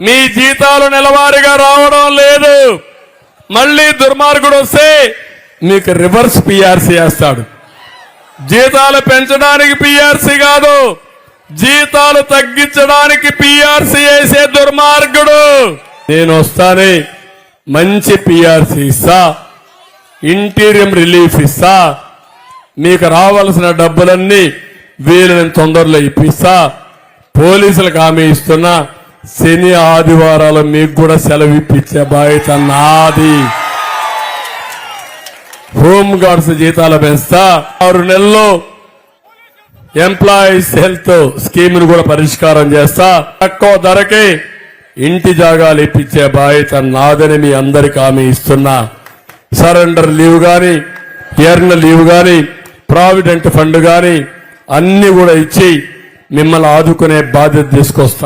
మీ జీతాలు నెలవారీగా రావడం లేదు. మళ్ళీ దుర్మార్గుడు వస్తే మీకు రివర్స్ పిఆర్సీ వేస్తాడు. జీతాలు పెంచడానికి పిఆర్సీ కాదు జీతాలు తగ్గించడానికి పిఆర్సీ వేసే దుర్మార్గుడు. నేను వస్తానే మంచి పిఆర్సీ ఇస్తా ఇంటీరియం రిలీఫ్ ఇస్తా మీకు రావాల్సిన డబ్బులన్నీ వీళ్ళని తొందరలో ఇప్పిస్తా పోలీసులకు హామీ ఇస్తున్నా శని ఆదివారాలు మీకు కూడా సెలవు ఇప్పించే బాధ్యత నాది. హోమ్ గార్డ్స్ జీతాలు పెంచుతా ఆరు నెలల్లో ఎంప్లాయీస్ హెల్త్ స్కీమ్ను కూడా పరిష్కారం చేస్తా. తక్కువ ధరకే ఇంటి జాగాలు ఇప్పించే బాధ్యత నాదని మీ అందరికి హామీ ఇస్తున్నా. సరెండర్ లీవ్ గాని ఎర్న లీవ్ గాని ప్రావిడెంట్ ఫండ్ గాని అన్ని కూడా ఇచ్చి మిమ్మల్ని ఆదుకునే బాధ్యత తీసుకొస్తా.